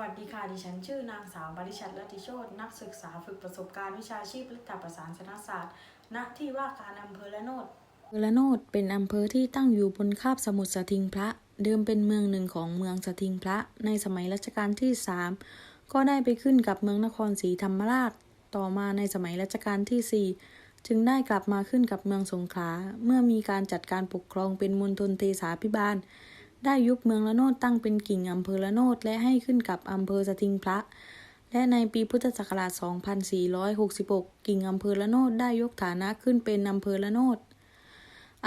วัสดีค่ะ ดิฉันชื่อนางสาวบริชัดลัติโชตนักศึกษาฝึกประสบการณ์วิชาชีพรัฐประศานศาสตร์ ณ ที่ว่าการอำเภอละโนดอำเภอละโนดเป็นอำเภอที่ตั้งอยู่บนคาบสมุทรสทิงพระ เดิมเป็นเมืองหนึ่งของเมืองสทิงพระ ในสมัยรัชกาลที่สามก็ได้ไปขึ้นกับเมืองนครศรีธรรมราช ต่อมาในสมัยรัชกาลที่สี่จึงได้กลับมาขึ้นกับเมืองสงขลา เมื่อมีการจัดการปกครองเป็นมณฑลเทสาพิบาล ได้ยุบเมืองละโนดตั้งเป็นกิ่งอำเภอละโนดและให้ขึ้นกับอำเภอสทิงพระ และในปีพุทธศักราช 2466 กิ่งอำเภอละโนดได้ยกฐานะขึ้นเป็นอำเภอละโนด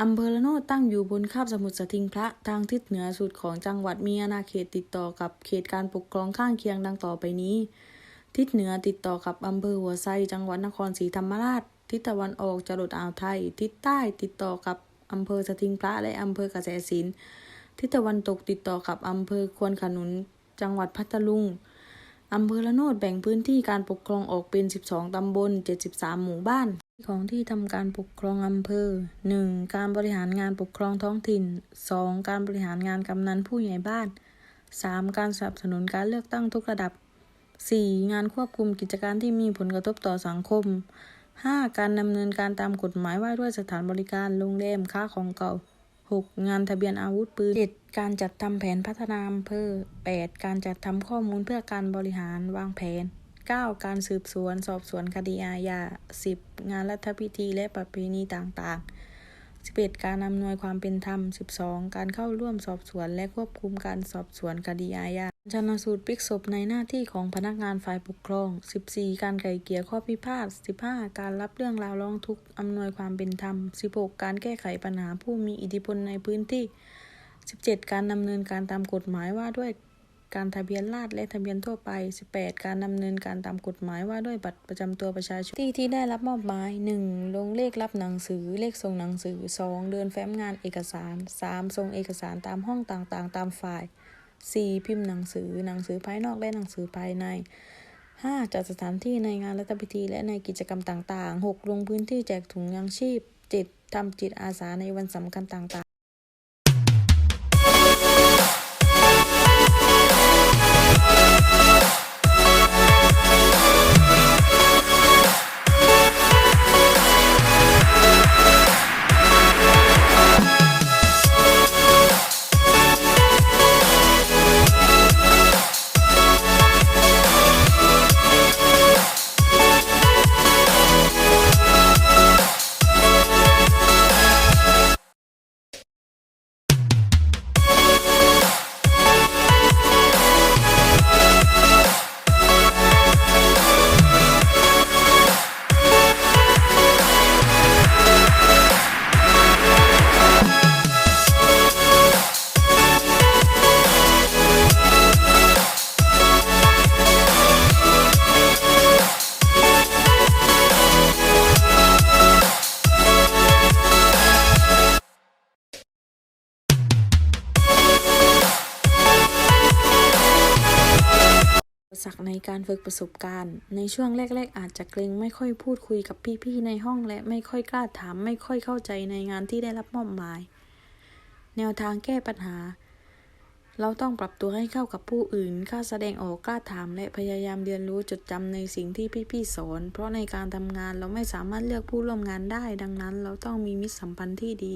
อำเภอละโนดตั้งอยู่บนคาบสมุทรสทิงพระทางทิศเหนือสุดของจังหวัดมีอาณาเขตติดต่อกับเขตการปกครองข้างเคียงดังต่อไปนี้ ทิศเหนือติดต่อกับอำเภอหัวไซจังหวัดนครศรีธรรมราช ทิศตะวันออกจรดอ่าวไทย ทิศใต้ติดต่อกับอำเภอสทิงพระและอำเภอกระแสสิน ทิศตะวันตกติดต่อกับอำเภอควนขนุน จังหวัดพัทลุงอำเภอละโนดแบ่งพื้นที่การปกครองออกเป็น 12 ตำบล 73 หมู่บ้าน ของที่ทำการปกครองอำเภอ 1. การบริหารงานปกครองท้องถิ่น 2. การบริหารงานกำนันผู้ใหญ่บ้าน 3. การสนับสนุนการเลือกตั้งทุกระดับ 4. งานควบคุมกิจการที่มีผลกระทบต่อสังคม 5. การดำเนินการตามกฎหมายว่าด้วยสถานบริการโรงแรมค้าของเก่า 6. งานทะเบียนอาวุธปืน 7. การจัดทำแผนพัฒนาอำเภอ 8. การจัดทำข้อมูลเพื่อการบริหารวางแผน 9. การสืบสวน สอบสวนคดีอาญา 10. งานรัฐพิธีและประเพณีต่างๆ 11. การอำนวยความเป็นธรรม 12. การเข้าร่วมสอบสวนและควบคุมการสอบสวนคดีอาญา ชันสูตรพลิกศพในหน้าที่ของพนักงานฝ่ายปกครอง 14. การไกล่เกลี่ยข้อพิพาท 15. การรับเรื่องราวร้องทุกข์อำนวยความเป็นธรรม 16. การแก้ไขปัญหาผู้มีอิทธิพลในพื้นที่ 17. การดำเนินการตามกฎหมายว่าด้วยการทะเบียนราษฎรและทะเบียนทั่วไป 18. การดำเนินการตามกฎหมายว่าด้วยบัตรประจำตัวประชาชน ที่ที่ได้รับมอบหมาย 1. ลงเลขรับหนังสือ เลขส่งหนังสือ 2. เดินแฟ้มงานเอกสาร 3. ส่งเอกสารตามห้องต่างๆ ตามฝ่าย 4. พิมพ์หนังสือหนังสือภายนอกและหนังสือภายใน 5. จัดสถานที่ในงานรัฐพิธีและในกิจกรรมต่างๆ 6. ลงพื้นที่แจกถุงยังชีพ 7. ทำจิตอาสาในวันสำคัญต่างๆ รรคในการฝึกประสบการณ์ ในช่วงแรก ๆ อาจจะเกรงไม่ค่อยพูดคุยกับพี่ๆในห้องและไม่ค่อยกล้าถาม ไม่ค่อยเข้าใจในงานที่ได้รับมอบหมาย แนวทางแก้ปัญหา เราต้องปรับตัวให้เข้ากับผู้อื่นกล้าแสดงออกกล้าถาม และพยายามเรียนรู้จดจำในสิ่งที่พี่ๆสอน เพราะในการทำงานเราไม่สามารถเลือกผู้ร่วมงานได้ ดังนั้น เราต้องมีมิตรสัมพันธ์ที่ดี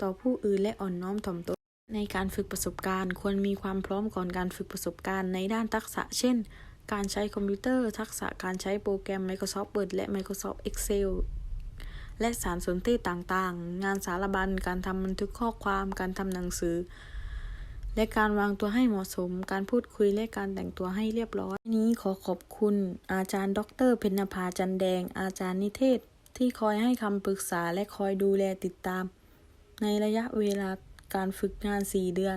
ต่อผู้อื่นและอ่อนน้อมถ่อมตน ในการฝึกประสบการณ์ ควรมีความพร้อมก่อนการฝึกประสบการณ์ในด้านทักษะ เช่น การใช้คอมพิวเตอร์ ทักษะการใช้โปรแกรม Microsoft Word และ Microsoft Excel และสารสนเทศต่างๆ งานสารบัญ การทำบันทึกข้อความ การทำหนังสือ และการวางตัวให้เหมาะสม การพูดคุยและการแต่งตัวให้เรียบร้อย นี้ขอขอบคุณ อาจารย์ ดร เพญนภาจันแดง อาจารย์นิเทศ ที่คอยให้คำปรึกษาและคอยดูแลติดตาม ในระยะเวลา การฝึกงาน 4 เดือน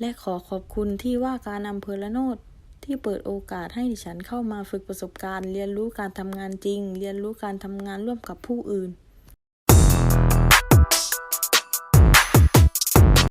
และขอขอบคุณที่ว่าการอำเภอละโนดที่เปิดโอกาสให้ดิฉันเข้ามาฝึกประสบการณ์ เรียนรู้การทำงานจริง เรียนรู้การทำงานร่วมกับผู้อื่น